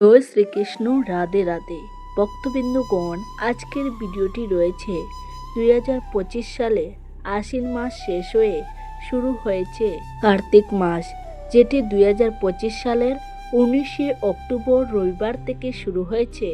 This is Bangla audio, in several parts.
জয় শ্রীকৃষ্ণ, রাধে রাধে। ভক্তবিন্দুগণ, আজকের ভিডিওটি রয়েছে দুই হাজার পঁচিশ সালে আশ্বিন মাস শেষ হয়ে শুরু হয়েছে কার্তিক মাস, যেটি দুই হাজার পঁচিশ সালের উনিশে অক্টোবর রবিবার থেকে শুরু হয়েছে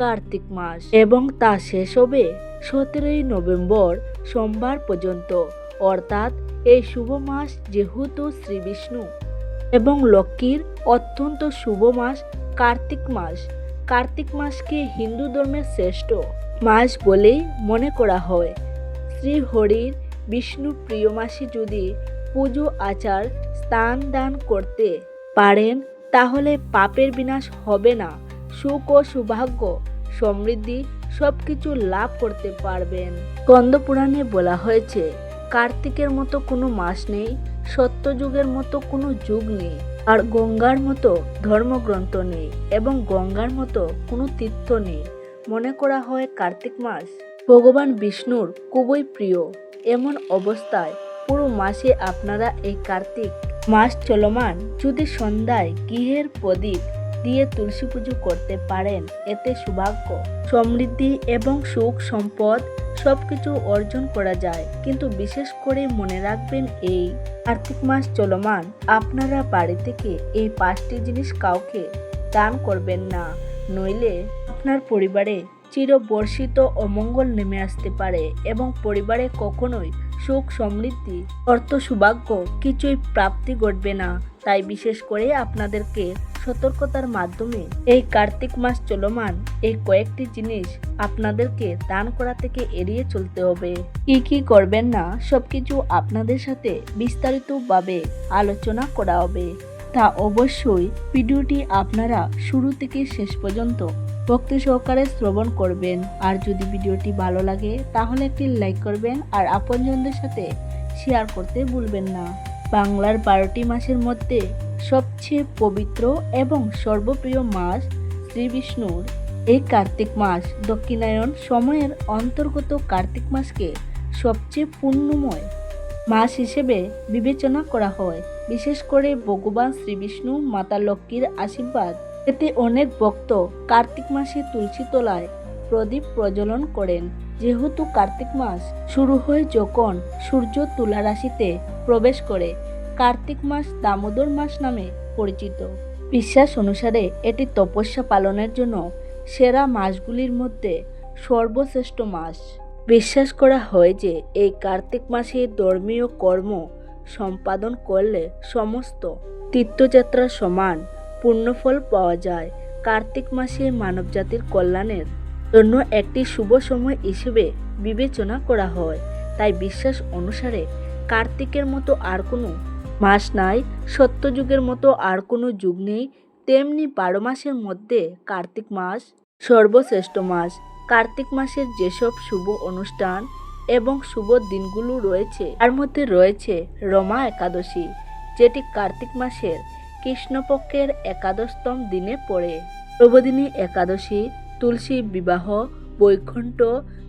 কার্তিক মাস এবং তা শেষ হবে সতেরোই নভেম্বর সোমবার পর্যন্ত। অর্থাৎ এই শুভ মাস যেহেতু শ্রী বিষ্ণু এবং লক্ষ্মীর অত্যন্ত শুভ মাস কার্তিক মাস। কার্তিক মাসকে হিন্দু ধর্মের শ্রেষ্ঠ মাস বলেই মনে করা হয়। শ্রী হরির বিষ্ণু প্রিয় মাসে যদি পুজো, আচার স্থান দান করতে পারেন, তাহলে পাপের বিনাশ হবে না। সুখ ও সৌভাগ্য, সমৃদ্ধি সব কিছু লাভ করতে পারবেন। স্কন্দ পুরাণে বলা হয়েছে, কার্তিকের মতো কোনো মাস নেই, সত্যযুগের মতো কোনো যুগ নেই। আর গঙ্গার মতো ধর্মগ্রন্থ নেই এবং গঙ্গার মতো কোনো তীর্থ নেই। মনে করা হয় কার্তিক মাস ভগবান বিষ্ণুর খুবই প্রিয়। এমন অবস্থায় পুরো মাসে আপনারা এই কার্তিক মাস চলমান। যদি সন্ধ্যায় গৃহের প্রদীপ দিয়ে তুলসী পুজো করতে পারেন। এতে সৌভাগ্য, সমৃদ্ধি এবং সুখ, সম্পদ সবকিছু অর্জন করা যায়। কিন্তু বিশেষ করে মনে রাখবেন এই কার্তিক মাস চলমান। আপনারা বাড়ি থেকে এই পাঁচটি জিনিস কাউকে দান করবেন না। নইলে আপনার পরিবারে চিরবর্ষিত অমঙ্গল নেমে আসতে পারে এবং পরিবারে কখনোই সুখ, সমৃদ্ধি, অর্থ, সৌভাগ্য কিছুই প্রাপ্তি ঘটবে না। তাই বিশেষ করে আপনাদেরকে সতর্কতার মাধ্যমে এই কার্তিক মাস চলমান এই কয়েকটি জিনিস আপনাদেরকে দান করা থেকে এড়িয়ে চলতে হবে। কি কি করবেন না, সবকিছু আপনাদের সাথে বিস্তারিতভাবে আলোচনা করা হবে। তা অবশ্যই ভিডিওটি আপনারা শুরু থেকে শেষ পর্যন্ত ভক্তি সহকারে শ্রবণ করবেন। আর যদি ভিডিওটি ভালো লাগে, তাহলে একটি লাইক করবেন আর আপনজনদের সাথে শেয়ার করতে ভুলবেন না। বাংলার বারোটি মাসের মধ্যে সবচেয়ে পবিত্র এবং সর্বপ্রিয় মাস শ্রী বিষ্ণুর। এই কার্তিক মাস দক্ষিণায়ন সময়ের অন্তর্গত কার্তিক মাসকে সবচেয়ে পুণ্যময় মাস হিসেবে বিবেচনা করা হয়। বিশেষ করে ভগবান শ্রীবিষ্ণু মাতা লক্ষ্মীর আশীর্বাদ। এতে অনেক ভক্ত কার্তিক মাসে তুলসী তলায় প্রদীপ প্রজ্বলন করেন। যেহেতু কার্তিক মাস শুরু হয় যখন সূর্য তুলা রাশিতে প্রবেশ করে কার্তিক মাস দামোদর মাস নামে পরিচিত। বিশ্বাস অনুসারে এটি তপস্যা পালনের জন্য সেরা মাসগুলির মধ্যে সর্বশ্রেষ্ঠ মাস। বিশ্বাস করা হয় যে এই কার্তিক মাসে ধর্মীয় কর্ম সম্পাদন করলে সমস্ত তীর্থযাত্রার সমান পূর্ণফল পাওয়া যায়। কার্তিক মাসে মানবজাতির কল্যাণের জন্য একটি শুভ সময় হিসেবে বিবেচনা করা হয়। তাই বিশ্বাস অনুসারে কার্তিকের মতো আর কোনো মাস নাই সত্যযুগের মতো আর কোনো যুগ নেই, তেমনি বারো মাসের মধ্যে কার্তিক মাস সর্বশ্রেষ্ঠ মাস। কার্তিক মাসের যেসব শুভ অনুষ্ঠান এবং শুভ দিনগুলো রয়েছে, তার মধ্যে রয়েছে রমা একাদশী, যেটি কার্তিক মাসের কৃষ্ণপক্ষের একাদশতম দিনে পড়ে। প্রবোদিনী একাদশী, তুলসী বিবাহ, বৈকুণ্ঠ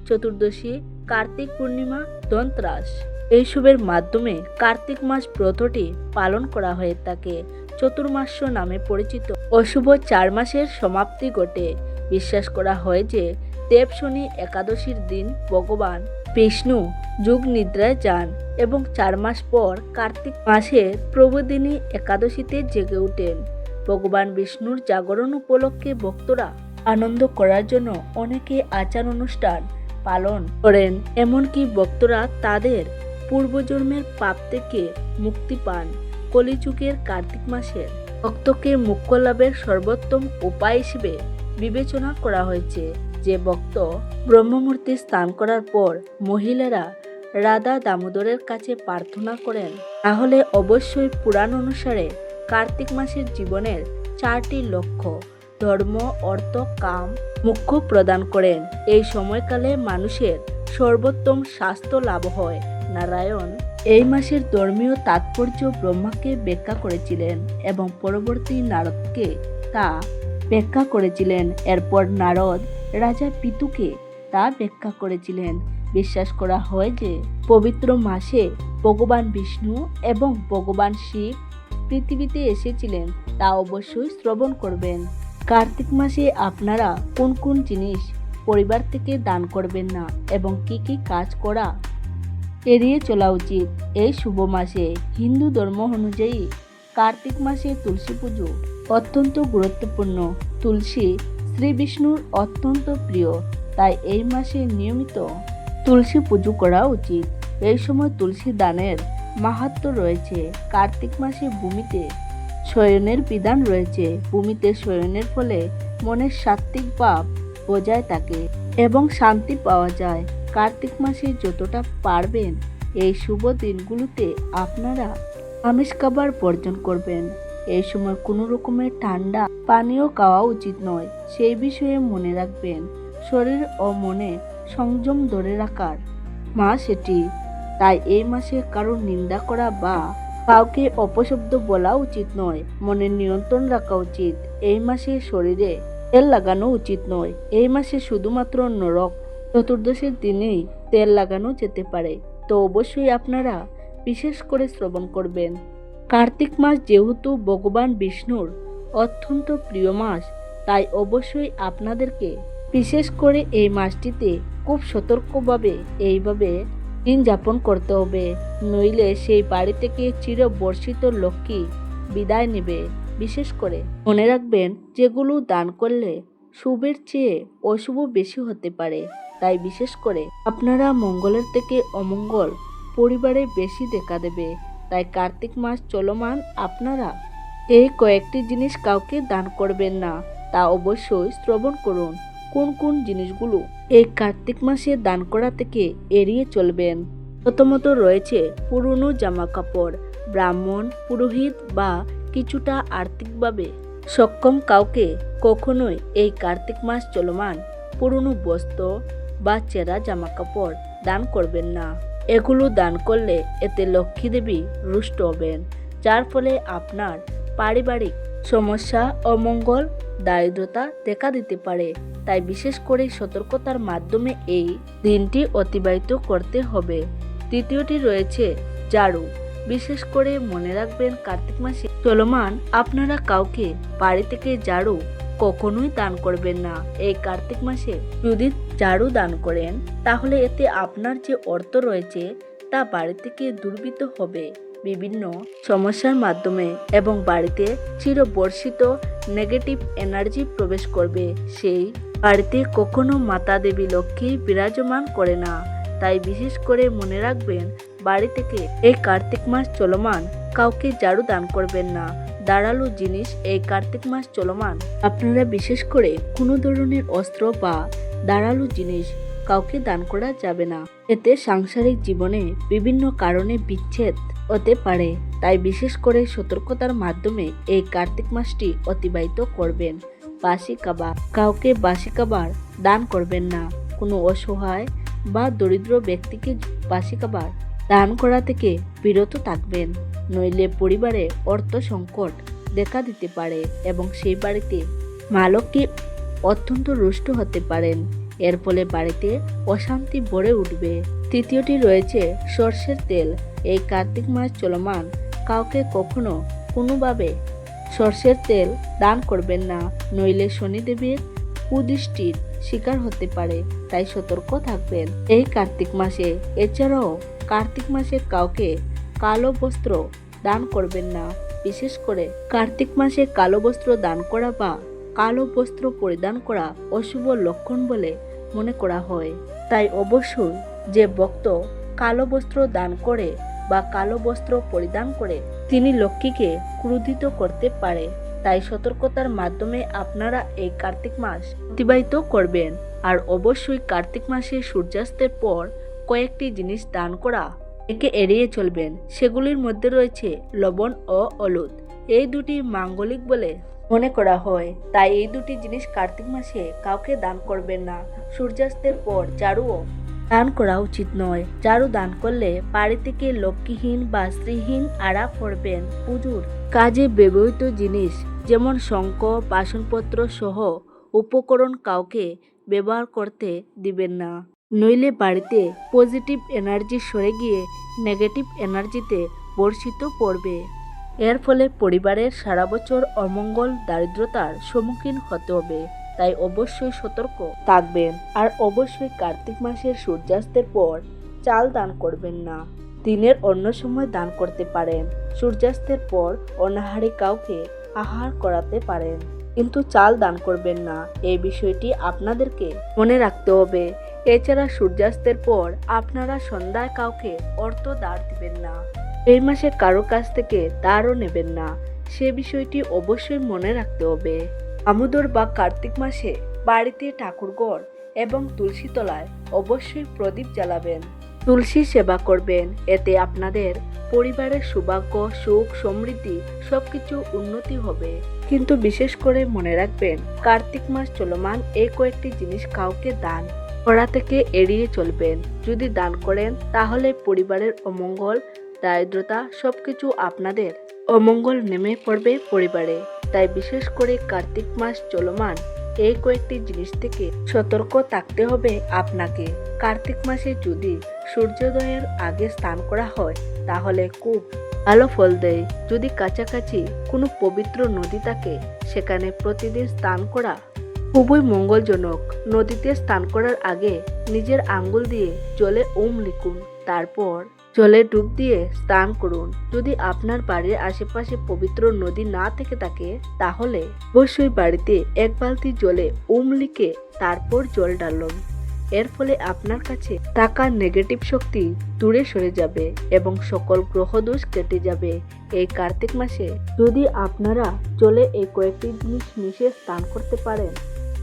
চতুর্দশী, কার্তিক পূর্ণিমা দন্ত্রাস এইসবের মাধ্যমে কার্তিক মাস ব্রতটি পালন করা হয়ে থাকে। চতুর্মাস্য নামে পরিচিত। অশুভ চার মাসের সমাপ্তি ঘটে। বিশ্বাস করা হয় যে দেব শনি একাদশীর দিন ভগবান বিষ্ণু যুগ নিদ্রায় যান এবং চার মাস পর কার্তিক মাসে প্রবোদিনী একাদশীতে জেগে ওঠেন। ভগবান বিষ্ণুর জাগরণ উপলক্ষে ভক্তরা আনন্দ করার জন্য অনেকে আচার অনুষ্ঠান পালন করেন। এমনকি ভক্তরা তাদের পূর্বজন্মের পাপ থেকে মুক্তি পান কলিযুগের কার্তিক মাসের। ভক্তকে মুখ্য লাভের সর্বোত্তম উপায় হিসেবে বিবেচনা করা হয়েছে যে ভক্ত ব্রহ্মমূর্তি স্নান করার পর মহিলারা রাধা দামোদরের কাছে প্রার্থনা করেন। তাহলে অবশ্যই পুরাণ অনুসারে কার্তিক মাসের জীবনের চারটি লক্ষ্য ধর্ম, অর্থ, কাম, মুখ্য প্রদান করেন। এই সময়কালে মানুষের সর্বোত্তম স্বাস্থ্য লাভ হয়। নারায়ণ এই মাসের ধর্মীয় তাৎপর্য ব্রহ্মাকে ব্যাখ্যা করেছিলেন এবং পরবর্তী নারদকে তা ব্যাখ্যা করেছিলেন। এরপর নারদ রাজা পিতুকে তা ব্যাখ্যা করেছিলেন। বিশ্বাস করা হয় যে, পবিত্র মাসে ভগবান বিষ্ণু এবং ভগবান শিব পৃথিবীতে এসেছিলেন, তা অবশ্যই শ্রবণ করবেন। কার্তিক মাসে আপনারা কোন কোন জিনিস পরিবার থেকে দান করবেন না এবং কি কি কাজ করা এড়িয়ে চলা উচিত এই শুভ মাসে। হিন্দু ধর্ম অনুযায়ী কার্তিক মাসে তুলসী পুজো অত্যন্ত গুরুত্বপূর্ণ। তুলসী শ্রী বিষ্ণুর অত্যন্ত প্রিয়, তাই এই মাসে নিয়মিত তুলসী পুজো করা উচিত। এই সময় তুলসী দানের মাহাত্ম্য রয়েছে। কার্তিক মাসে ভূমিতে শয়নের বিধান রয়েছে। ভূমিতে শয়নের ফলে মনের সাত্ত্বিক ভাব বজায় থাকে এবং শান্তি পাওয়া যায়। কার্তিক মাসে যতটা পারবেন, এই শুভ দিনগুলোতে আপনারা আমিষ খাবার বর্জন করবেন। এই সময় কোনো রকমের ঠান্ডা পানীয় খাওয়া উচিত নয়, সেই বিষয়ে মনে রাখবেন। শরীর ও মনে সংযম ধরে রাখার মাস এটি। তাই এই মাসে কারোর নিন্দা করা বা কাউকে অপশব্দ বলা উচিত নয়, মনে নিয়ন্ত্রণ রাখা উচিত। এই মাসে শরীরে তেল লাগানো উচিত নয়। এই মাসে শুধুমাত্র নরক চতুর্দশীর দিনেই তেল লাগানো যেতে পারে, তো অবশ্যই আপনারা বিশেষ করে শ্রবণ করবেন। কার্তিক মাস যেহেতু ভগবান বিষ্ণুর অত্যন্ত প্রিয় মাস, তাই অবশ্যই আপনাদেরকে বিশেষ করে এই মাসটিতে খুব সতর্কভাবে এইভাবে দিন যাপন করতে হবে, নইলে সেই বাড়ি থেকে চির বর্ষিত লক্ষ্মী বিদায় নেবে। বিশেষ করে মনে রাখবেন, যেগুলো দান করলে শুভের চেয়ে অশুভ বেশি হতে পারে। তাই বিশেষ করে আপনারা মঙ্গলের থেকে অমঙ্গল পরিবারে বেশি দেখা দেবে। তাই কার্তিক মাস চলমান আপনারা এই কয়েকটি জিনিস কাউকে দান করবেন না, তা অবশ্যই শ্রবণ করুন। কোন কোন জিনিসগুলো এই কার্তিক মাসে দান করা থেকে এড়িয়ে চলবেন? প্রথমত রয়েছে পুরনো জামা কাপড় ব্রাহ্মণ, পুরোহিত বা কিছুটা আর্থিকভাবে সক্ষম কাউকে কখনোই এই কার্তিক মাস চলমান পুরনো বস্ত্র বা চেরা জামা কাপড় দান করবেন না। এগুলো দান করলে এতে লক্ষ্মী দেবী রুষ্ট হবেন, যার ফলে আপনার পারিবারিক সমস্যা অমঙ্গল, দারিদ্রতা দেখা দিতে পারে। তাই বিশেষ করে সতর্কতার মাধ্যমে এই দিনটি অতিবাহিত করতে হবে। তৃতীয়টি রয়েছে ঝাড়ু বিশেষ করে মনে রাখবেন কার্তিক মাসে চলমান, আপনারা কাউকে বাড়ি থেকে ঝাড়ু কখনোই দান করবেন না। এই কার্তিক মাসে যদি ঝাড়ু দান করেন, তাহলে এতে আপনার যে অর্থ রয়েছে, তা বাড়ি থেকে দুর্বৃত হবে। বিভিন্ন সমস্যার মাধ্যমে এবং বাড়িতে চিরবর্ষিত নেগেটিভ এনার্জি প্রবেশ করবে। সেই বাড়িতে কখনো মাতা দেবী লক্ষ্মী বিরাজমান করে না। তাই বিশেষ করে মনে রাখবেন, বাড়ি থেকে এই কার্তিক মাস চলমান, কাউকে ঝাড়ু দান করবেন না। দাঁড়াল জিনিস এই কার্তিক মাস চলমান। আপনারা বিশেষ করে কোনো ধরনের অস্ত্র বা দাঁড়াল জিনিস কাউকে দান করা যাবে না। এতে সাংসারিক জীবনে বিভিন্ন কারণে বিচ্ছেদ হতে পারে। তাই বিশেষ করে সতর্কতার মাধ্যমে এই কার্তিক মাসটি অতিবাহিত করবেন। বাসি কাবার কাউকে বাসি কাবার দান করবেন না। কোনো অসহায় বা দরিদ্র ব্যক্তিকে বাসি কাবার দান করা থেকে বিরত থাকবেন, নইলে পরিবারে অর্থ সংকট দেখা দিতে পারে এবং সেই বাড়িতে মা লক্ষ্মী অত্যন্ত রুষ্ট হতে পারেন। এর ফলে বাড়িতে অশান্তি ভরে উঠবে। তৃতীয়টি রয়েছে সর্ষের তেল। এই কার্তিক মাস চলমান। কাউকে কখনো কোনোভাবে সর্ষের তেল দান করবেন না। নইলে শনিদেবের কুদৃষ্টির শিকার হতে পারে, তাই সতর্ক থাকবেন। এই কার্তিক মাসে, এছাড়াও কার্তিক মাসে কাউকে কালো বস্ত্র দান করবেন না। বিশেষ করে কার্তিক মাসে কালো বস্ত্র দান করা বা কালো বস্ত্র পরিধান করা অশুভ লক্ষণ বলে মনে করা হয়। তাই অবশ্যই যে ভক্ত কালো বস্ত্র দান করে বা কালো বস্ত্র পরিধান করে, তিনি লক্ষ্মীকে ক্রোধিত করতে পারে। তাই সতর্কতার মাধ্যমে আপনারা এই কার্তিক মাস অতিবাহিত করবেন। আর অবশ্যই কার্তিক মাসে সূর্যাস্তের পর কয়েকটি জিনিস দান করা একে এড়িয়ে চলবেন। সেগুলির মধ্যে রয়েছে লবণ ও হলুদ। এই দুটি মাঙ্গলিক বলে মনে করা হয়। তাই এই দুটি জিনিস কার্তিক মাসে কাউকে দান করবেন না। সূর্যাস্তের পর ঝাড়ুও দান করা উচিত নয়। ঝাড়ু দান করলে বাড়ি থেকে লক্ষ্মীহীন বা স্ত্রীহীন আড়া পড়বেন। পুজোর কাজে ব্যবহৃত জিনিস যেমন শঙ্খ, বাসনপত্র সহ উপকরণ কাউকে ব্যবহার করতে দিবেন না। নইলে বাড়িতে পজিটিভ এনার্জি সরে গিয়ে নেগেটিভ এনার্জিতে বর্ষিত পড়বে। এর ফলে পরিবারের সারা বছর অমঙ্গল, দারিদ্রতার সম্মুখীন হতে হবে। তাই অবশ্যই সতর্ক থাকবেন আর অবশ্যই কার্তিক মাসের সূর্যাস্তের পর চাল দান করবেন না। দিনের অন্য সময় দান করতে পারেন। সূর্যাস্তের পর অনাহারে কাউকে আহার করাতে পারেন। কিন্তু চাল দান করবেন না। এই বিষয়টি আপনাদেরকে মনে রাখতে হবে। এছাড়া সূর্যাস্তের পর আপনারা সন্ধ্যায় কাউকে অর্থ দাঁড় দিবেন না। এই মাসে কারও কাছ থেকে দাঁড়ও নেবেন না। সে বিষয়টি অবশ্যই মনে রাখতে হবে। আমুদর বা কার্তিক মাসে বাড়িতে ঠাকুরঘর এবং তুলসীতলায় অবশ্যই প্রদীপ জ্বালাবেন। তুলসী সেবা করবেন। এতে আপনাদের পরিবারের সৌভাগ্য, সুখ, সমৃদ্ধি সবকিছু উন্নতি হবে। কিন্তু বিশেষ করে মনে রাখবেন, কার্তিক মাস চলমান এই কয়েকটি জিনিস কাউকে দান করা থেকে এড়িয়ে চলবেন। যদি দান করেন, তাহলে পরিবারের অমঙ্গল, দারিদ্রতা সবকিছু আপনাদের অমঙ্গল নেমে পড়বে পরিবারে। তাই বিশেষ করে কার্তিক মাস চলমান এই কয়েকটি জিনিস থেকে সতর্ক থাকতে হবে আপনাকে। কার্তিক মাসে যদি সূর্যোদয়ের আগে স্নান করা হয়, তাহলে খুব ভালো ফল দেয়। যদি কাছাকাছি কোনো পবিত্র নদী থাকে, সেখানে প্রতিদিন স্নান করা খুবই মঙ্গলজনক। নদীতে স্নান করার আগে নিজের আঙ্গুল দিয়ে জলে ওম লিখুন, তারপর জলে ডুব দিয়ে স্নান করুন। যদি আপনার বাড়ির আশেপাশে পবিত্র নদী না থেকে থাকে, তাহলে অবশ্যই বাড়িতে এক বালতি জলে ওম লিখে তারপর জল ডালুন এর ফলে আপনার কাছে থাকা নেগেটিভ শক্তি দূরে সরে যাবে এবং সকল গ্রহদোষ কেটে যাবে। এই কার্তিক মাসে যদি আপনারা জলে এই কয়েকটি জিনিস মিশিয়ে স্নান করতে পারেন,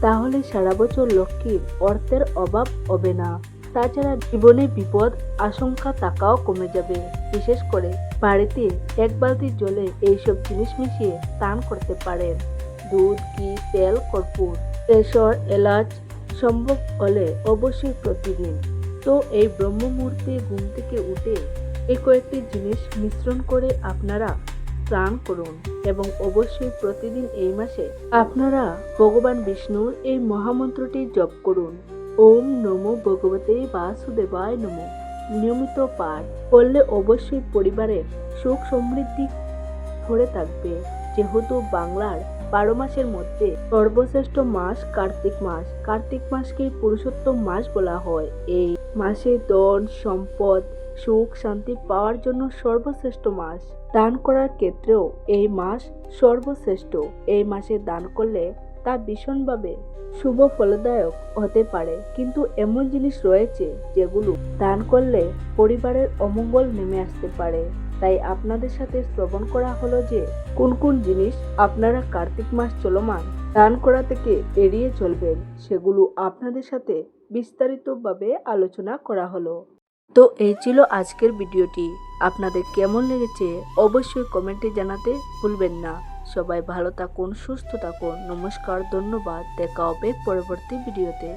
তাহলে সারা বছর লক্ষ্মীর অর্থের অভাব হবে না। তাছাড়া জীবনে বিপদ, আশঙ্কা থাকাও কমে যাবে। বিশেষ করে বাড়িতে এক বালতি জলে এইসব জিনিস মিশিয়ে স্নান করতে পারেন। দুধ, ঘি, তেল, কর্পূর কেশর এলাচ সম্ভব হলে অবশ্যই প্রতিদিন। তো এই ব্রহ্ম মুহূর্তে ঘুম থেকে উঠে এই কয়েকটি জিনিস মিশ্রণ করে আপনারা স্নান করুন এবং অবশ্যই প্রতিদিন এই মাসে আপনারা ভগবান বিষ্ণুর এই মহামন্ত্রটি জপ করুন। ওম নমো ভগবতে বাসুদেবায় নমো। নিয়মিত পাঠ করলে অবশ্যই পরিবারের সুখ সমৃদ্ধি ভরে থাকবে। যেহেতু বাংলার বারো মাসের মধ্যে সর্বশ্রেষ্ঠ মাস কার্তিক মাস। কার্তিক মাসকে পুরুষোত্তম মাস বলা হয়। এই মাসে ধন, সম্পদ, সুখ, শান্তি পাওয়ার জন্য সর্বশ্রেষ্ঠ মাস। দান করার ক্ষেত্রেও এই মাস সর্বশ্রেষ্ঠ। এই মাসে দান করলে তা ভীষণভাবে শুভ ফলদায়ক হতে পারে। কিন্তু এমন জিনিস রয়েছে যেগুলো দান করলে পরিবারের অমঙ্গল নেমে আসতে পারে। তাই আপনাদের সাথে শ্রবণ করা হলো যে কোন কোন জিনিস আপনারা কার্তিক মাস চলমান দান করা থেকে এড়িয়ে চলবেন সেগুলো আপনাদের সাথে বিস্তারিতভাবে আলোচনা করা হলো। তো এই ছিল আজকের ভিডিওটি। আপনাদের কেমন লেগেছে অবশ্যই কমেন্টে জানাতে ভুলবেন না। সবাই ভালো থাকুন, সুস্থ থাকুন। নমস্কার, ধন্যবাদ। দেখা হবে পরবর্তী ভিডিওতে।